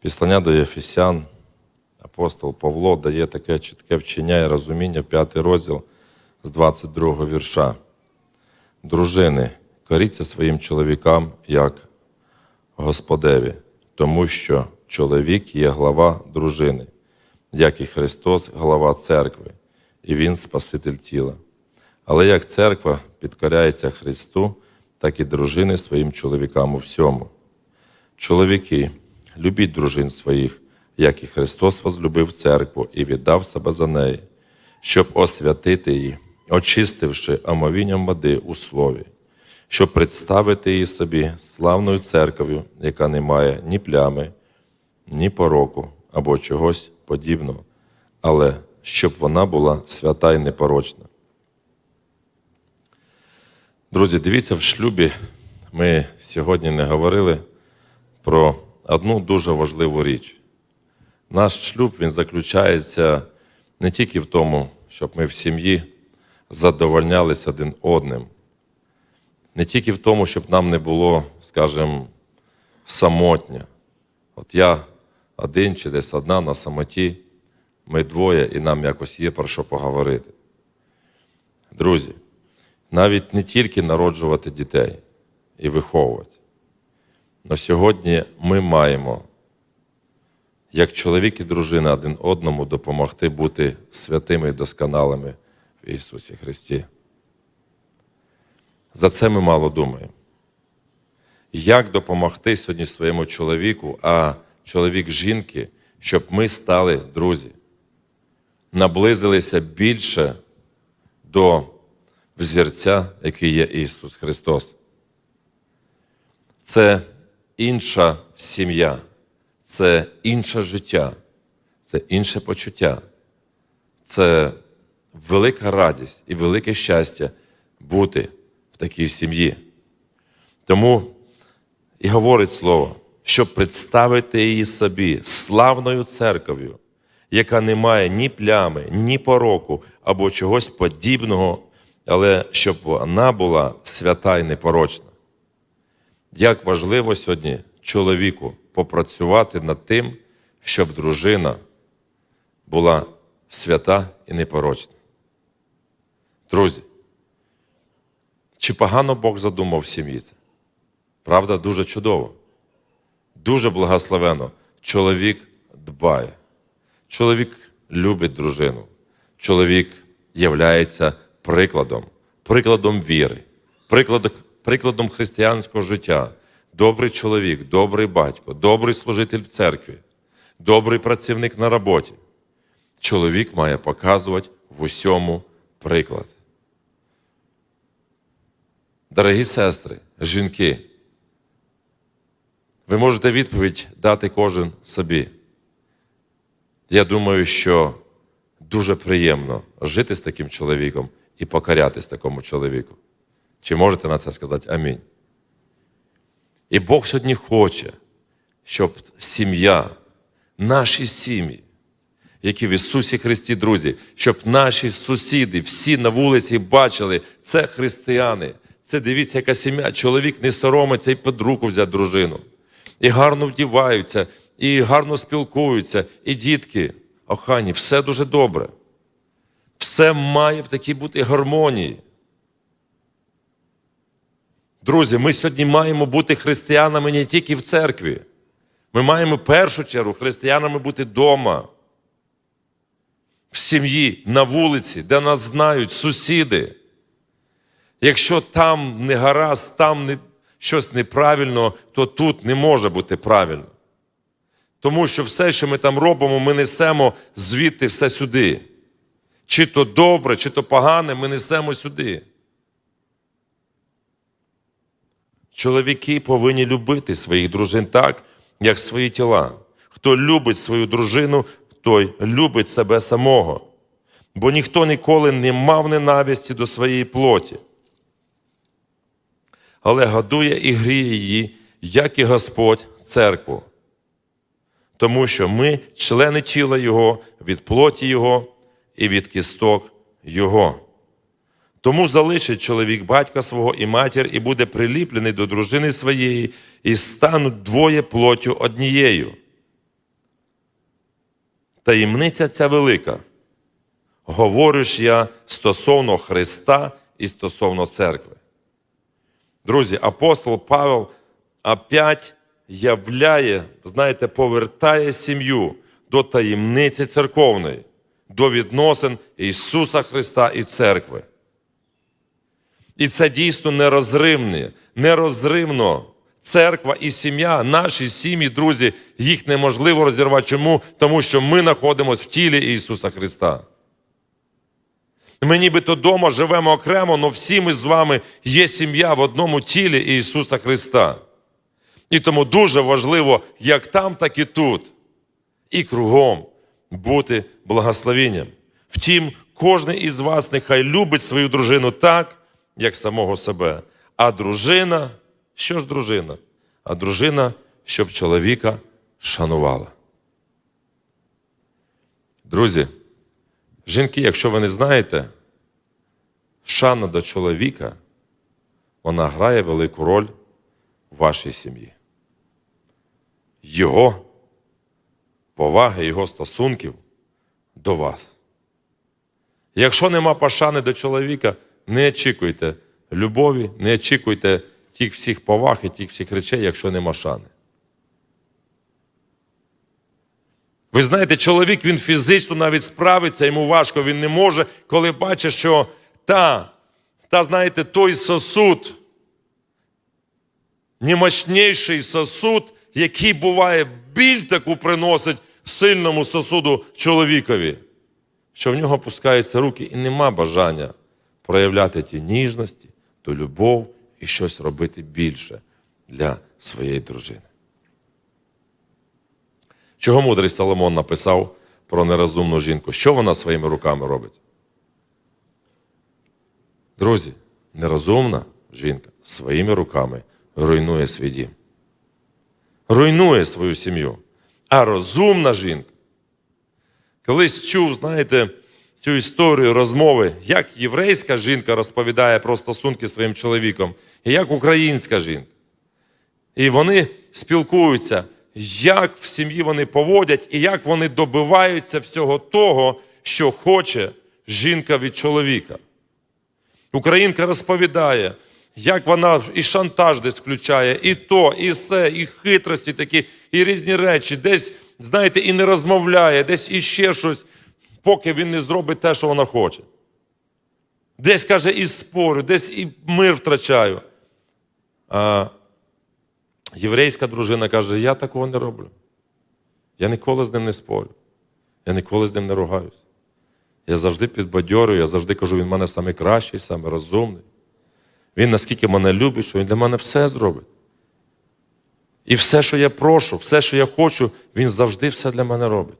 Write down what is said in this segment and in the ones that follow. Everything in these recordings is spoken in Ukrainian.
Післання до Єфесян, апостол Павло дає таке чітке вчення і розуміння, п'ятий розділ з 22 вірша. Дружини, коріться своїм чоловікам як Господеві, тому що чоловік є глава дружини, як і Христос глава церкви, і Він Спаситель тіла. Але як церква підкоряється Христу, так і дружини своїм чоловікам у всьому. Чоловіки, любіть дружин своїх, як і Христос возлюбив церкву і віддав себе за неї, щоб освятити її, очистивши омовінням води у слові, щоб представити її собі славною церков'ю, яка не має ні плями, ні пороку або чогось подібного, але щоб вона була свята і непорочна. Друзі, дивіться, в шлюбі ми сьогодні не говорили про одну дуже важливу річ. Наш шлюб він заключається не тільки в тому, щоб ми в сім'ї задовольнялися один одним, не тільки в тому, щоб нам не було, скажімо, самотня. От я один чи десь одна на самоті, ми двоє, і нам якось є про що поговорити. Друзі, навіть не тільки народжувати дітей і виховувати. Но сьогодні ми маємо, як чоловік і дружина, один одному допомогти бути святими і досконалими в Ісусі Христі. За це ми мало думаємо. Як допомогти сьогодні своєму чоловіку, а чоловік жінки, щоб ми стали, друзі, наблизилися більше до взірця, який є Ісус Христос. Це інша сім'я, це інше життя, це інше почуття, це велика радість і велике щастя бути в такій сім'ї. Тому і говорить слово, щоб представити її собі славною церков'ю, яка не має ні плями, ні пороку або чогось подібного, але щоб вона була свята і непорочна. Як важливо сьогодні чоловіку попрацювати над тим, щоб дружина була свята і непорочна. Друзі, чи погано Бог задумав в сім'ї це? Правда, дуже чудово. Дуже благословено. Чоловік дбає. Чоловік любить дружину. Чоловік являється прикладом, прикладом віри, прикладом, прикладом християнського життя. Добрий чоловік, добрий батько, добрий служитель в церкві, добрий працівник на роботі. Чоловік має показувати в усьому приклад. Дорогі сестри, жінки, ви можете відповідь дати кожен собі. Я думаю, що дуже приємно жити з таким чоловіком і покорятись такому чоловіку. Чи можете на це сказати амінь? І Бог сьогодні хоче, щоб сім'я, наші сім'ї, які в Ісусі Христі, друзі, щоб наші сусіди, всі на вулиці бачили, це християни. Це дивіться, яка сім'я. Чоловік не соромиться і під руку взяти дружину. І гарно вдіваються, і гарно спілкуються, і дітки, охані, все дуже добре. Все має в такій бути гармонії. Друзі, ми сьогодні маємо бути християнами не тільки в церкві. Ми маємо в першу чергу християнами бути вдома, в сім'ї, на вулиці, де нас знають сусіди. Якщо там не гаразд, там не, щось неправильно, то тут не може бути правильно. Тому що все, що ми там робимо, ми несемо звідти все сюди. Чи то добре, чи то погане, ми несемо сюди. Чоловіки повинні любити своїх дружин так, як свої тіла. Хто любить свою дружину, той любить себе самого. Бо ніхто ніколи не мав ненависті до своєї плоті. Але годує і гріє її, як і Господь, церкву. Тому що ми члени тіла Його, від плоті Його і від кісток Його. Тому залишить чоловік батька свого і матір, і буде приліплений до дружини своєї, і стануть двоє плоттю однією. таємниця ця велика. Говорю ж я стосовно Христа і стосовно церкви. Друзі, апостол Павел опять являє, знаєте, повертає сім'ю до таємниці церковної, до відносин Ісуса Христа і церкви. І це дійсно нерозривне, нерозривно. Церква і сім'я, наші сім'ї, друзі, їх неможливо розірвати. Чому? Тому що ми знаходимося в тілі Ісуса Христа. Ми нібито вдома живемо окремо, але всі ми з вами є сім'я в одному тілі Ісуса Христа. І тому дуже важливо, як там, так і тут, і кругом бути благословенням. Втім, кожен із вас нехай любить свою дружину так, як самого себе. А дружина, що ж дружина? А дружина, щоб чоловіка шанувала. Друзі, жінки, якщо ви не знаєте, шана до чоловіка, вона грає велику роль в вашій сім'ї. Його поваги, його стосунків до вас. Якщо нема пошани до чоловіка, не очікуйте любові, не очікуйте тих всіх поваг і тих всіх речей, якщо нема шани. Ви знаєте, чоловік він фізично навіть справиться, йому важко, він не може, коли бачить, що та, та знаєте, той сосуд, немощніший сосуд, який буває біль таку приносить сильному сосуду чоловікові, що в нього пускаються руки і нема бажання проявляти ті ніжності, ту любов і щось робити більше для своєї дружини. Чого мудрий Соломон написав про нерозумну жінку? Що вона своїми руками робить? Друзі, нерозумна жінка своїми руками руйнує свій дім, руйнує свою сім'ю. А розумна жінка. Колись чув, знаєте, цю історію розмови, як єврейська жінка розповідає про стосунки своїм чоловіком, і як українська жінка. І вони спілкуються, як в сім'ї вони поводять і як вони добиваються всього того, що хоче жінка від чоловіка. Українка розповідає, як вона і шантаж десь включає, і то, і все, і хитрості такі, і різні речі, десь, знаєте, і не розмовляє, десь іще щось, поки він не зробить те, що вона хоче. Десь каже, і спорю, десь і мир втрачаю. А єврейська дружина каже: я такого не роблю. Я ніколи з ним не спорю. Я ніколи з ним не ругаюсь. Я завжди підбадьорюю, я завжди кажу, він в мене найкращий, саме розумний. Він наскільки мене любить, що він для мене все зробить. І все, що я прошу, все, що я хочу, він завжди все для мене робить.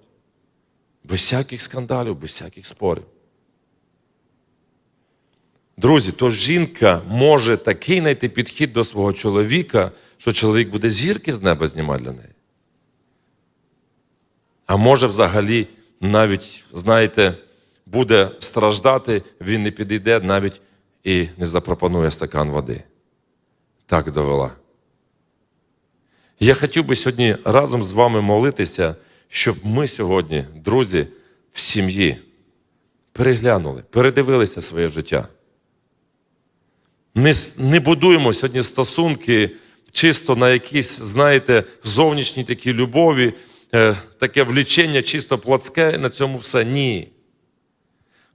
Без всяких скандалів, без всяких спорів. Друзі, то жінка може такий знайти підхід до свого чоловіка, що чоловік буде зірки з неба знімати для неї. А може взагалі навіть, знаєте, буде страждати, він не підійде навіть і не запропонує стакан води. Так довела. Я хотів би сьогодні разом з вами молитися, щоб ми сьогодні, друзі, в сім'ї переглянули, передивилися своє життя. Не, не будуємо сьогодні стосунки чисто на якісь, знаєте, зовнішній такі любові, е, таке влічення чисто плотське, на цьому все. Ні.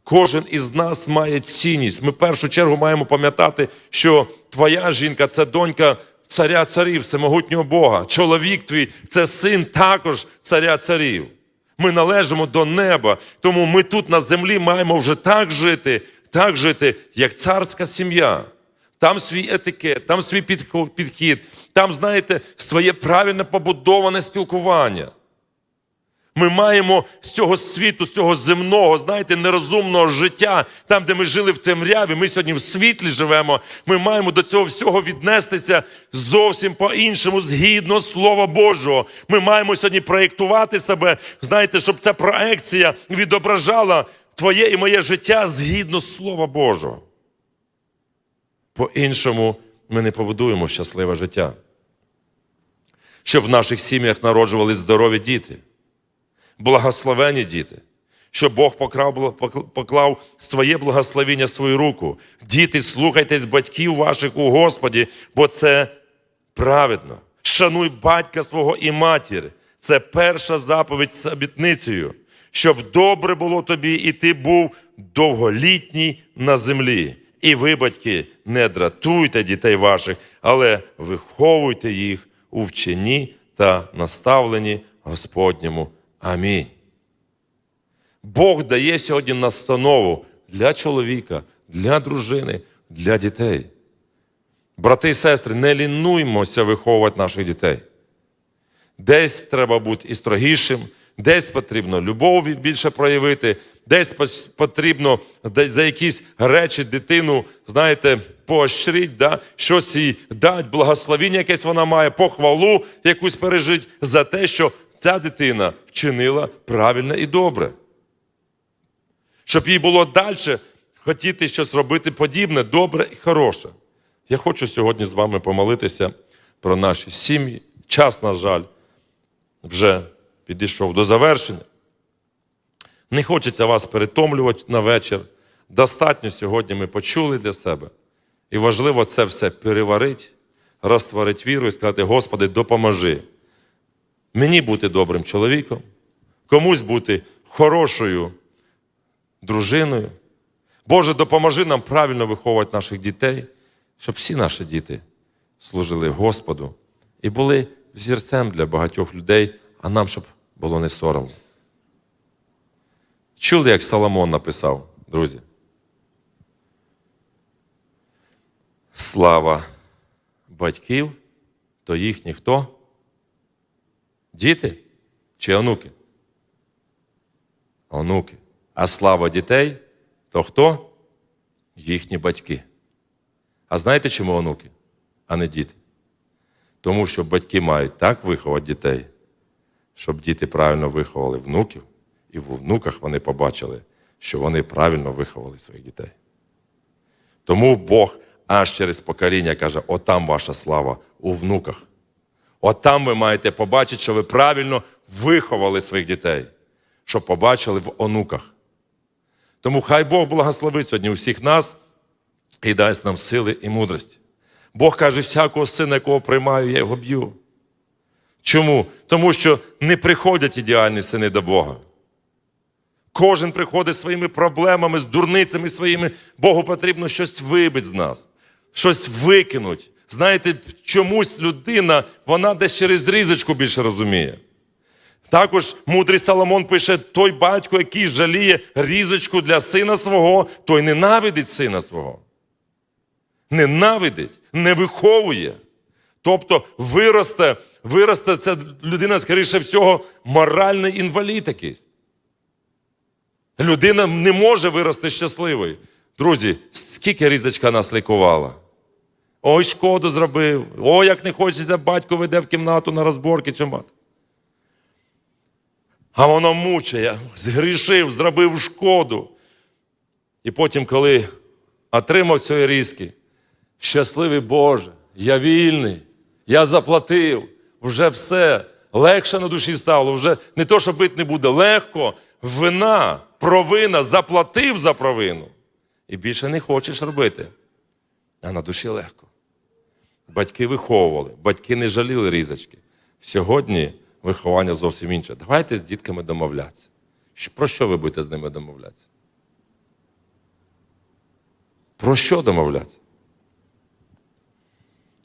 Кожен із нас має цінність. Ми в першу чергу маємо пам'ятати, що твоя жінка це донька царя царів, всемогутнього Бога. Чоловік твій це син також царя царів. Ми належимо до неба, тому ми тут на землі маємо вже так жити, так жити, як царська сім'я. Там свій етикет, там свій підхід, там, знаєте, своє правильне побудоване спілкування. Ми маємо з цього світу, з цього земного, знаєте, нерозумного життя, там, де ми жили в темряві, ми сьогодні в світлі живемо. Ми маємо до цього всього віднестися зовсім по-іншому, згідно Слова Божого. Ми маємо сьогодні проєктувати себе, знаєте, щоб ця проекція відображала твоє і моє життя згідно Слова Божого. По-іншому ми не побудуємо щасливе життя. Щоб в наших сім'ях народжували здорові діти. Благословені діти. Що Бог поклав, поклав своє благословіння в свою руку. Діти, слухайтесь батьків ваших у Господі, бо це праведно. Шануй батька свого і матір. Це перша заповідь з обітницею, щоб добре було тобі, і ти був довголітній на землі. І ви, батьки, не дратуйте дітей ваших, але виховуйте їх у вченні та наставленні Господньому. Амінь. Бог дає сьогодні настанову для чоловіка, для дружини, для дітей. Брати і сестри, не лінуймося виховувати наших дітей. Десь треба бути і строгішим, десь потрібно любові більше проявити, десь потрібно за якісь речі дитину, знаєте, поощрить, да? щось їй дать, благословіння якесь вона має, похвалу якусь пережить за те, що ця дитина вчинила правильно і добре. Щоб їй було далі хотіти щось робити подібне, добре і хороше. Я хочу сьогодні з вами помолитися про наші сім'ї. Час, на жаль, вже підійшов до завершення. Не хочеться вас перетомлювати на вечір. Достатньо сьогодні ми почули для себе. І важливо це все переварити, розтворити віру і сказати: Господи, допоможи мені бути добрим чоловіком, комусь бути хорошою дружиною. Боже, допоможи нам правильно виховувати наших дітей, щоб всі наші діти служили Господу і були взірцем для багатьох людей, а нам, щоб було не соромно. Чули, як Соломон написав, друзі? Слава батьків, то їхні хто? Діти чи онуки? Онуки. А слава дітей то хто? Їхні батьки. А знаєте, чому онуки, а не діти? Тому що батьки мають так виховати дітей, щоб діти правильно виховали внуків, і в внуках вони побачили, що вони правильно виховали своїх дітей. Тому Бог аж через покоління каже: отам ваша слава у внуках. Отам ви маєте побачити, що ви правильно виховали своїх дітей, щоб побачили в онуках. Тому хай Бог благословить сьогодні усіх нас і дасть нам сили і мудрості. Бог каже, всякого сина, якого приймаю, я його б'ю. Чому? Тому що не приходять ідеальні сини до Бога. Кожен приходить своїми проблемами, з дурницями своїми. Богу потрібно щось вибити з нас, щось викинуть. Знаєте, чомусь людина, вона десь через різочку більше розуміє. Також мудрий Соломон пише: той батько, який жаліє різочку для сина свого, той ненавидить сина свого. Ненавидить, не виховує. Тобто виросте, виросте ця людина, скоріше всього, моральний інвалід якийсь. Людина не може вирости щасливою. Друзі, скільки різочка нас лікувала? Ой, шкоду зробив. Ой, як не хочеться, батько веде в кімнату на розборки чи мат. А воно мучає, згрішив, зробив шкоду. І потім, коли отримав цієї різки, щасливий Боже, я вільний, я заплатив, вже все, легше на душі стало, вже не то, що бити не буде, легко, вина, провина, заплатив за провину. І більше не хочеш робити. А на душі легко. Батьки виховували, батьки не жаліли різочки. Сьогодні виховання зовсім інше. Давайте з дітками домовлятися. Про що ви будете з ними домовлятися? Про що домовлятися?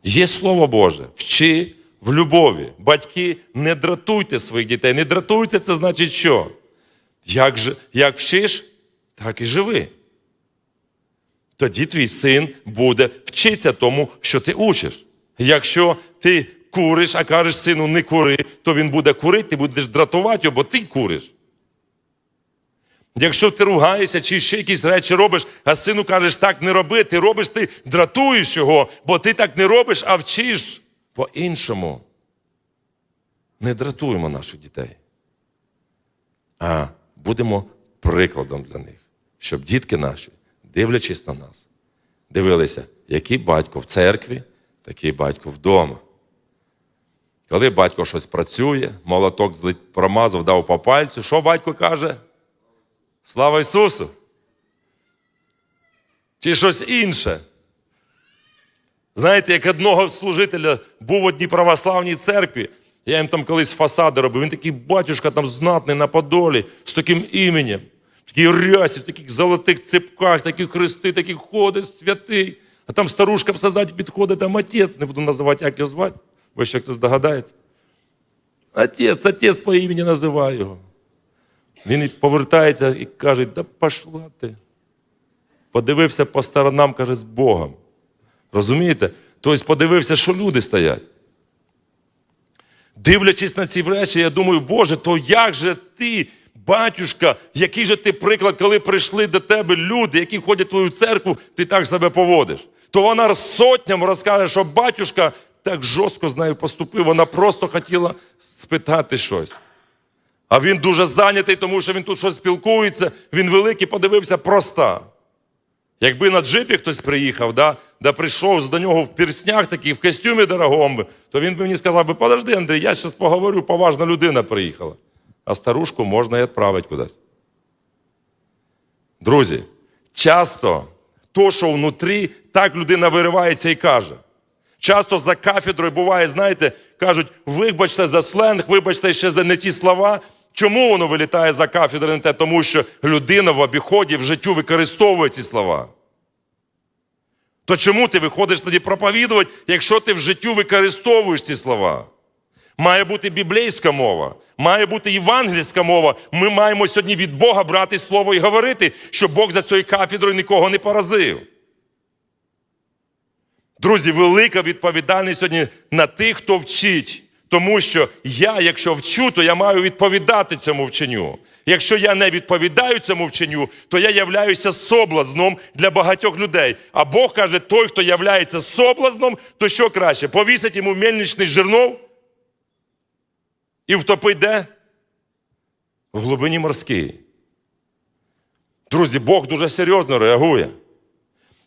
Є Слово Боже, вчи в любові. Батьки, не дратуйте своїх дітей. Не дратуйте, це значить що? Як, як вчиш, так і живи. Тоді твій син буде вчитися тому, що ти учиш. Якщо ти куриш, а кажеш сину, не кури, то він буде курити, ти будеш дратувати його, бо ти куриш. Якщо ти ругаєшся чи ще якісь речі робиш, а сину кажеш, так не роби, ти робиш, ти дратуєш його, бо ти так не робиш, а вчиш по-іншому. Не дратуємо наших дітей, а будемо прикладом для них, щоб дітки наші, дивлячись на нас, дивилися, який батько в церкві, такий батько вдома. Коли батько щось працює, молоток промазав, дав по пальцю, що батько каже? Слава Ісусу! Чи щось інше? Знаєте, як одного служителя був в одній православній церкві, я їм там колись фасади робив. Він такий батюшка там знатний на Подолі, з таким іменем, такій рясі, в таких золотих цепках, такі хрести, такі ходить, святий. А там старушка все ззаді підходить, там отець, не буду називати, як його звати, бо ще хтось догадається. Отець, отець по імені називає його. Він повертається і каже: да пошла ти. Подивився по сторонам, каже, з Богом. Розумієте? Тобто подивився, що люди стоять. Дивлячись на ці речі, я думаю, Боже, то як же ти, батюшка, який же ти приклад, коли прийшли до тебе люди, які ходять в твою церкву, ти так себе поводиш. То вона сотням розкаже, що батюшка так жорстко з нею поступив, вона просто хотіла спитати щось. А він дуже зайнятий, тому що він тут щось спілкується, він великий, подивився проста. Якби на джипі хтось приїхав, да, да прийшов до нього в пірснях такий, в костюмі дорогому, то він би мені сказав би, подожди, Андрій, я зараз поговорю, поважна людина приїхала. А старушку можна і відправити кудись. Друзі, часто то, що внутрі, так людина виривається і каже. Часто за кафедрою буває, знаєте, кажуть, вибачте за сленг, вибачте ще за не ті слова. Чому воно вилітає за кафедри не те? Тому що людина в обіході в життю використовує ці слова. То чому ти виходиш тоді проповідувати, якщо ти в життю використовуєш ці слова? Має бути біблійська мова, має бути євангельська мова. Ми маємо сьогодні від Бога брати слово і говорити, щоб Бог за цією кафедрою нікого не поразив. Друзі, велика відповідальність сьогодні на тих, хто вчить. Тому що я, якщо вчу, то я маю відповідати цьому вченню. Якщо я не відповідаю цьому вченню, то я являюся соблазном для багатьох людей. А Бог каже, той, хто являється соблазном, то що краще? Повісить йому мельничний жернов і втопить де? В глибині морській. Друзі, Бог дуже серйозно реагує.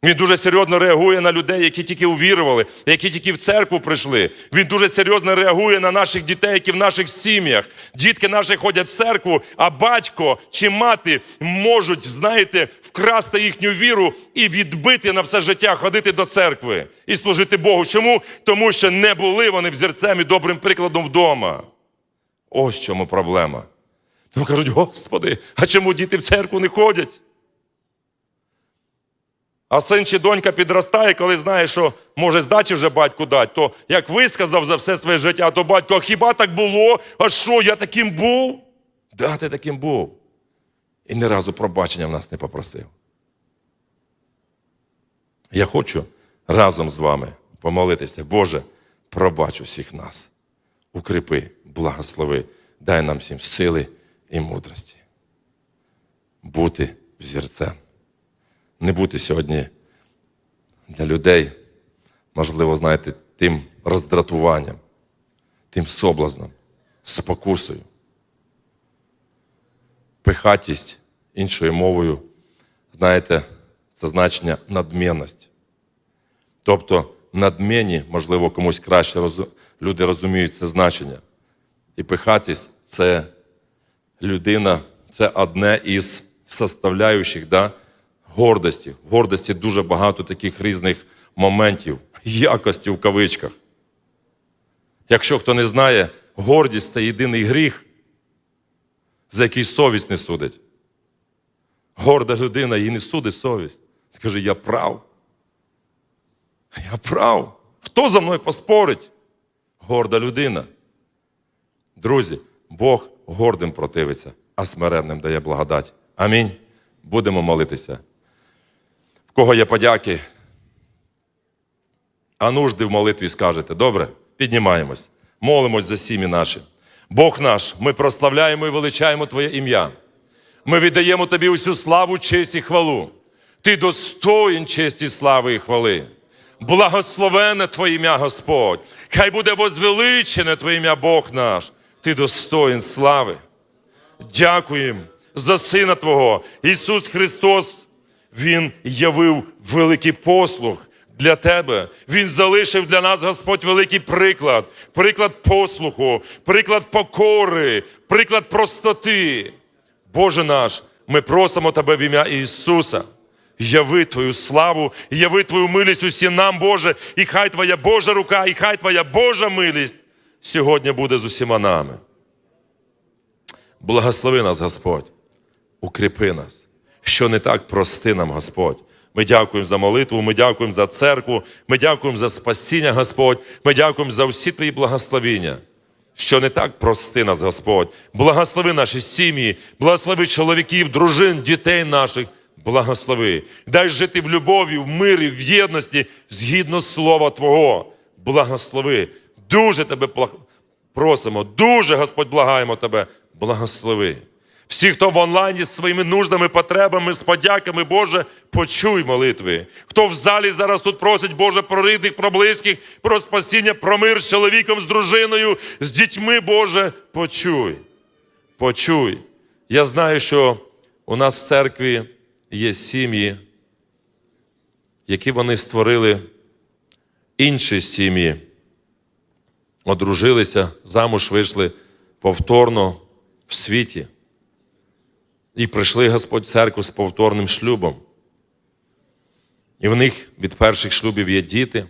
Він дуже серйозно реагує на людей, які тільки увірували, які тільки в церкву прийшли. Він дуже серйозно реагує на наших дітей, які в наших сім'ях. Дітки наші ходять в церкву, а батько чи мати можуть, знаєте, вкрасти їхню віру і відбити на все життя, ходити до церкви і служити Богу. Чому? Тому що не були вони взірцем і добрим прикладом вдома. Ось чому проблема. Тому кажуть, Господи, а чому діти в церкву не ходять? А син чи донька підростає, коли знає, що може здачі вже батьку дати, то як висказав за все своє життя, то батько, а хіба так було? А що, я таким був? Да, ти таким був. І ні разу пробачення в нас не попросив. Я хочу разом з вами помолитися. Боже, пробач усіх нас. Укріпи, благослови, дай нам всім сили і мудрості. Бути взірцем не бути сьогодні для людей, можливо, знаєте, тим роздратуванням, тим соблазном, спокусою. Пихатість іншою мовою, знаєте, це значення надмінність. Тобто надмінні, можливо, комусь краще люди розуміють це значення. І пихатість це людина, це одне із составляючих да, гордості. В гордості дуже багато таких різних моментів, якості в кавичках. Якщо хто не знає, гордість це єдиний гріх, за який совість не судить. Горда людина її не судить совість. Каже, я прав. Я прав. Хто за мною поспорить? Горда людина. Друзі, Бог гордим противиться, а смиренним дає благодать. Амінь. Будемо молитися. В кого є подяки, а нужди в молитві скажете. Добре? Піднімаємось. Молимось за сім'ї наші. Бог наш, ми прославляємо і величаємо Твоє ім'я. Ми віддаємо Тобі усю славу, честь і хвалу. Ти достоїн честі, слави і хвали. Благословене Твоє ім'я, Господь. Хай буде возвеличене Твоє ім'я Бог наш. Ти достоїн слави. Дякуємо за Сина Твого. Ісус Христос, Він явив великий послуг, для тебе. Він залишив для нас, Господь, великий приклад, приклад послуху, приклад покори, приклад простоти. Боже наш, ми просимо Тебе в ім'я Ісуса. Яви Твою славу, яви Твою милість усім нам, Боже, і хай Твоя Божа рука, і хай Твоя Божа милість сьогодні буде з усіма нами. Благослови нас, Господь, укріпи нас. Що не так, прости нам, Господь. Ми дякуємо за молитву, ми дякуємо за церкву, ми дякуємо за спасіння, Господь, ми дякуємо за всі Твої благословіння. Що не так, прости нас, Господь. Благослови наші сім'ї, благослови чоловіків, дружин, дітей наших. Благослови. Дай жити в любові, в мирі, в єдності, згідно слова Твого. Благослови. Дуже тебе просимо, дуже, Господь, благаємо Тебе. Благослови. Всі, хто в онлайні з своїми нуждами, потребами, з подяками, Боже, почуй молитви. Хто в залі зараз тут просить, Боже, про рідних, про близьких, про спасіння, про мир з чоловіком, з дружиною, з дітьми, Боже, почуй. Почуй. Я знаю, що у нас в церкві є сім'ї, які вони створили інші сім'ї, одружилися, замуж вийшли повторно в світі. І прийшли Господь в церкву з повторним шлюбом. І в них від перших шлюбів є діти.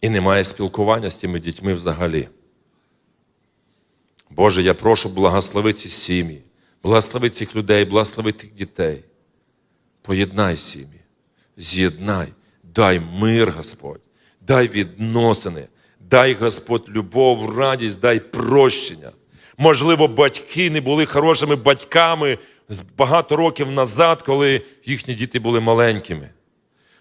І немає спілкування з тими дітьми взагалі. Боже, я прошу благослови ці сім'ї, благослови цих людей, благослови тих дітей. Поєднай сім'ї, з'єднай, дай мир, Господь, дай відносини, дай Господь любов, радість, дай прощення. Можливо, батьки не були хорошими батьками багато років назад, коли їхні діти були маленькими.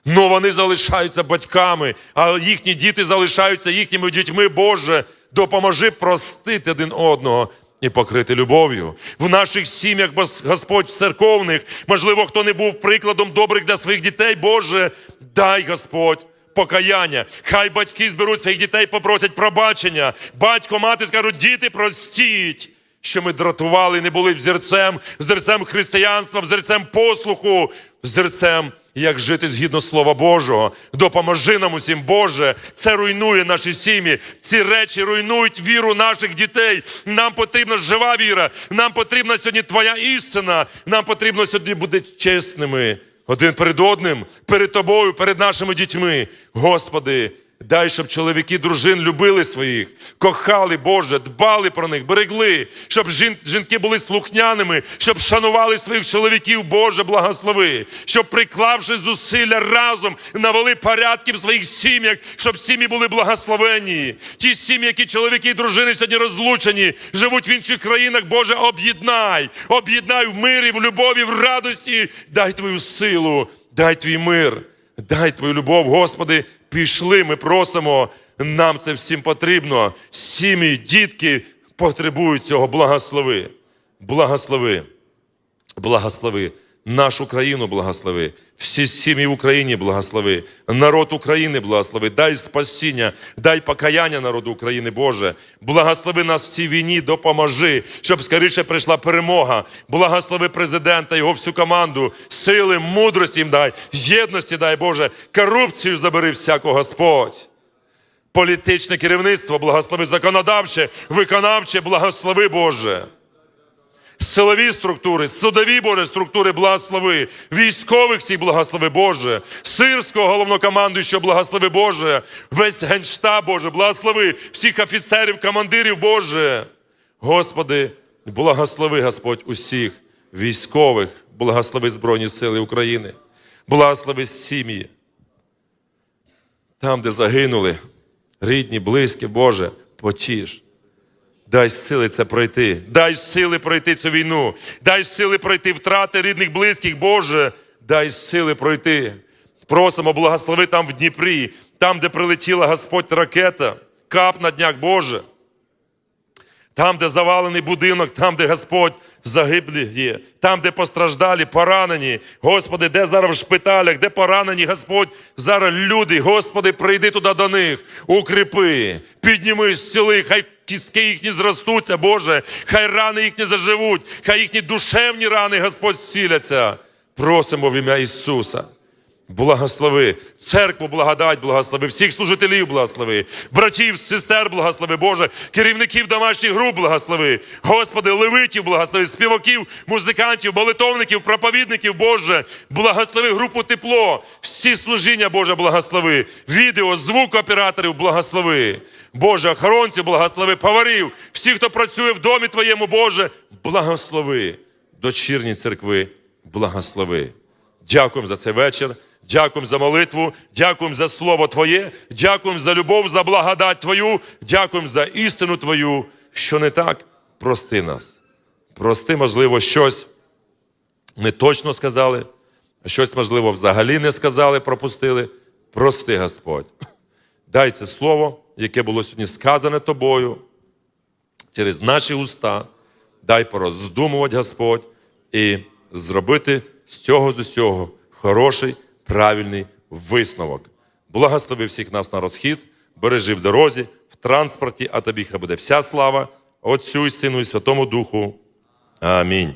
Ну вони залишаються батьками, а їхні діти залишаються їхніми дітьми. Боже, допоможи простити один одного і покрити любов'ю. В наших сім'ях, Господь церковних, можливо, хто не був прикладом добрих для своїх дітей, Боже, дай Господь. Покаяння. Хай батьки зберуть своїх дітей, попросять пробачення. Батько, мати скажуть, діти, простіть, що ми дратували, не були взірцем, взірцем християнства, взірцем послуху, взірцем, як жити згідно Слова Божого. Допоможи нам усім, Боже. Це руйнує наші сім'ї. Ці речі руйнують віру наших дітей. Нам потрібна жива віра. Нам потрібна сьогодні Твоя істина. Нам потрібно сьогодні бути чесними один перед одним, перед тобою, перед нашими дітьми. Господи, дай, щоб чоловіки, дружин любили своїх, кохали, Боже, дбали про них, берегли, щоб жін- жінки були слухняними, щоб шанували своїх чоловіків, Боже, благослови, щоб приклавши зусилля разом, навели порядки в своїх сім'ях, щоб сім'ї були благословені. Ті сім'ї, які чоловіки і дружини сьогодні розлучені, живуть в інших країнах, Боже, об'єднай, об'єднай в мирі, в любові, в радості. Дай Твою силу, дай твій мир, дай Твою любов, Господи. Пішли, ми просимо. Нам це всім потрібно. Сім'ї, дітки потребують цього. Благослови. Благослови. Благослови. Нашу країну благослови, всі сім'ї в Україні благослови, народ України благослови, дай спасіння, дай покаяння народу України, Боже. Благослови нас в цій війні, допоможи, щоб скоріше прийшла перемога. Благослови президента, його всю команду, сили, мудрості їм дай, єдності дай, Боже, корупцію забери всяку, Господь. Політичне керівництво, благослови. Законодавче, виконавче, благослови, Боже силові структури, судові Боже структури благослови, військових всіх благослови Боже, сирського головнокомандуючого благослови Боже, весь генштаб Боже, благослови всіх офіцерів, командирів Боже. Господи, благослови Господь усіх військових, благослови Збройні Сили України, благослови сім'ї. Там, де загинули, рідні, близькі, Боже, потіш. Дай сили це пройти. Дай сили пройти цю війну. Дай сили пройти втрати рідних, близьких, Боже. Дай сили пройти. Просимо, благослови там в Дніпрі, там, де прилетіла Господь ракета, кап на днях, Боже. Там, де завалений будинок, там, де Господь загиблі є, там, де постраждалі, поранені. Господи, де зараз в шпиталях, де поранені, Господь, зараз люди, Господи, прийди туди до них, укріпи, підніми зціли, хай кістки їхні зростуться, Боже, хай рани їхні заживуть, хай їхні душевні рани, Господь, зціляться. Просимо в ім'я Ісуса. Благослови церкву, благодать, благослови, всіх служителів благослови, братів, сестер, благослови, Боже, керівників домашніх груп благослови, Господи, левитів, благослови, співаків, музикантів, молитовників, проповідників, Боже, благослови групу тепло, всі служіння, Боже, благослови, відео, звук операторів, благослови, Боже, охоронців, благослови, поварів, всіх, хто працює в домі Твоєму, Боже, благослови, дочірні церкви, благослови. Дякуємо за цей вечір. Дякуємо за молитву, дякуємо за слово Твоє, дякуємо за любов, за благодать Твою, дякуємо за істину Твою. Що не так, прости нас. Прости, можливо, щось не точно сказали, а щось, можливо, взагалі не сказали, пропустили. Прости, Господь. Дай це слово, яке було сьогодні сказане тобою, через наші уста. Дай пороздумувати, Господь, і зробити з цього з усього хороший, правильний висновок. Благослови всіх нас на розхід, бережи в дорозі, в транспорті, а тобі хай буде вся слава, Отцю і Сину і Святому Духу. Амінь.